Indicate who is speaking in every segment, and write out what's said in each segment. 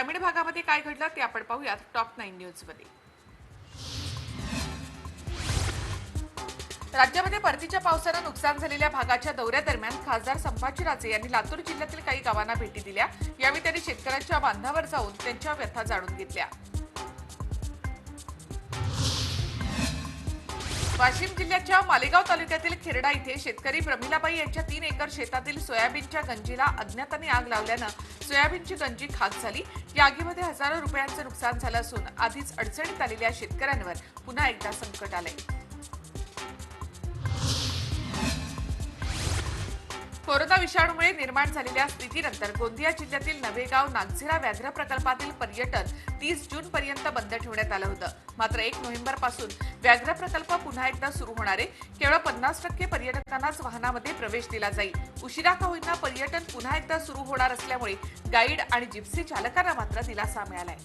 Speaker 1: ग्रामीण भागामध्ये काय घडलं ते आपण पाहूयात टॉप नाईन न्यूजमध्ये. राज्यामध्ये परतीच्या पावसानं नुकसान झालेल्या भागाच्या दौऱ्यादरम्यान खासदार संभाजी राजे यांनी लातूर जिल्ह्यातील काही गावांना भेटी दिल्या. यावेळी त्यांनी शेतकऱ्यांच्या बांधावर जाऊन त्यांच्या व्यथा जाणून घेतल्या. वाशिम जिल्ह्याच्या मालेगाव तालुक्यातील खेरडा इथे शेतकरी प्रमिलाबाई यांच्या तीन एकर शेतातील सोयाबीनच्या गंजीला अज्ञाताने आग लावल्यानं सोयाबीनची गंजी खाक झाली. या आगीमध्ये हजारो रुपयांचं नुकसान झालं असून आधीच अडचणीत आलेल्या शेतकऱ्यांवर पुन्हा एकदा संकट आलंय. कोरोना विषाणूमुळे निर्माण झालेल्या स्थितीनंतर गोंदिया जिल्ह्यातील नवेगाव नागझिरा व्याघ्र प्रकल्पातील पर्यटन तीस जून पर्यंत बंद ठेवण्यात आलं होतं. मात्र एक नोव्हेंबरपासून व्याघ्र प्रकल्प पुन्हा एकदा सुरू होणार आहे केवळ पन्नास टक्के पर्यटकांनाच वाहनामध्ये प्रवेश दिला जाईल. उशिरा का होईना पर्यटन पुन्हा एकदा सुरू होणार असल्यामुळे गाईड आणि जिप्सी चालकांना मात्र दिलासा मिळालाय.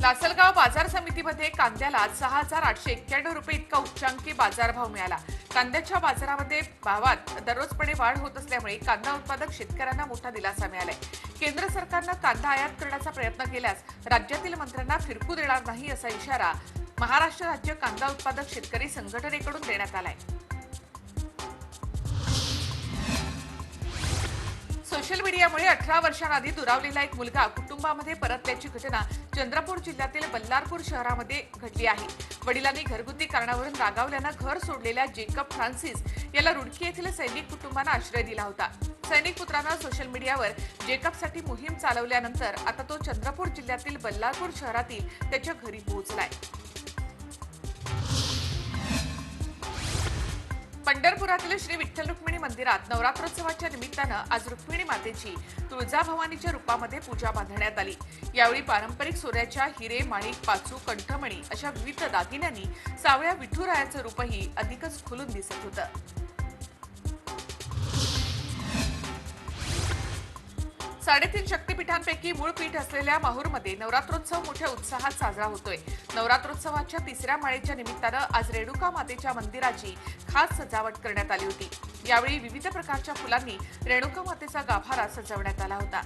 Speaker 1: लासलगाव बाजार समितीमध्ये कांद्याला सहा हजार आठशे एक्क्याण्णव रुपये इतका उच्चांकी बाजारभाव मिळाला. कांद्याच्या बाजारामध्ये भावात दररोजपणे वाढ होत असल्यामुळे कांदा उत्पादक शेतकऱ्यांना मोठा दिलासा मिळालाय. केंद्र सरकारनं कांदा आयात करण्याचा प्रयत्न केल्यास राज्यातील मंत्र्यांना फिरकू देणार नाही असा इशारा महाराष्ट्र राज्य कांदा उत्पादक शेतकरी संघटनेकडून देण्यात आलाय. सोशल मीडियामुळे अठरा वर्षांआधी दुरावलेला एक मुलगा कुटुंबामध्ये परतल्याची घटना चंद्रपूर जिल्ह्यातील बल्लारपूर शहरामध्ये घडली आहे. वडिलांनी घरगुती कारणावरून रागावल्यानं घर सोडलेल्या जेकब फ्रान्सिस याला रुडकी येथील सैनिक कुटुंबानं आश्रय दिला होता. सैनिक पुत्रानं सोशल मीडियावर जेकबसाठी मोहीम चालवल्यानंतर आता तो चंद्रपूर जिल्ह्यातील बल्लारपूर शहरातील त्याच्या घरी पोहोचलाय. पंढरपुरातील श्री विठ्ठल रुक्मिणी मंदिरात नवरात्रोत्सवाच्या निमित्तानं आज रुक्मिणी मातेची तुळजाभवानीच्या रूपामध्ये पूजा बांधण्यात आली. यावेळी पारंपरिक सोऱ्याच्या हिरे माणिक पाचू कंठमणी अशा विविध दागिन्यांनी सावळ्या विठुरायाचं रूपही अधिकच खुलून दिसत होतं. साडेतीन शक्तिपीठांपैकी मूळ पीठ असलेल्या माहूरमध्ये नवरात्रोत्सव मोठ्या उत्साहात साजरा होतोय. नवरात्रोत्सवाच्या तिसऱ्या माळेच्या निमित्तानं आज रेणुका मातेच्या मंदिराची खास सजावट करण्यात आली होती. यावेळी विविध प्रकारच्या फुलांनी रेणुका मातेचा गाभारा सजवण्यात आला होता.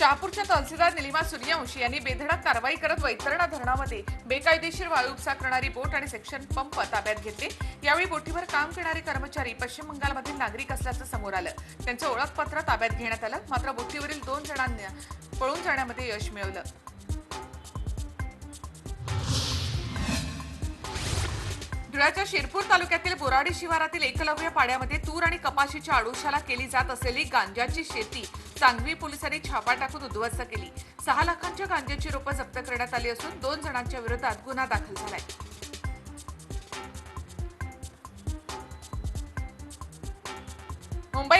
Speaker 1: शहापूरच्या तहसीलदार निलिमा सूर्यवंशी यांनी बेधडक कारवाई करत वैतरणा धरणामध्ये बेकायदेशीर वाळू उपसा करणारी बोट आणि सेक्शन पंप ताब्यात घेतले. यावेळी बोटीवर काम करणारे कर्मचारी पश्चिम बंगालमधील नागरिक असल्याचं समोर आलं. त्यांचं ओळखपत्र ताब्यात घेण्यात आलं मात्र बोटीवरील दोन जणांना पळून जाण्यामध्ये यश मिळवलं. धुळ्याच्या शिरपूर तालुक्यातील बोराडी शिवारातील एकलव्य पाड्यामध्ये तूर आणि कपाशीच्या आडुशाला केली जात असलेली गांजाची शेती सांगवी पोलिसांनी छापा टाकून उद्ध्वस्त केली. सहा लाखांच्या गांजाची रोपं जप्त करण्यात आली असून दोन जणांच्या विरोधात गुन्हा दाखल झालाय. मुंबई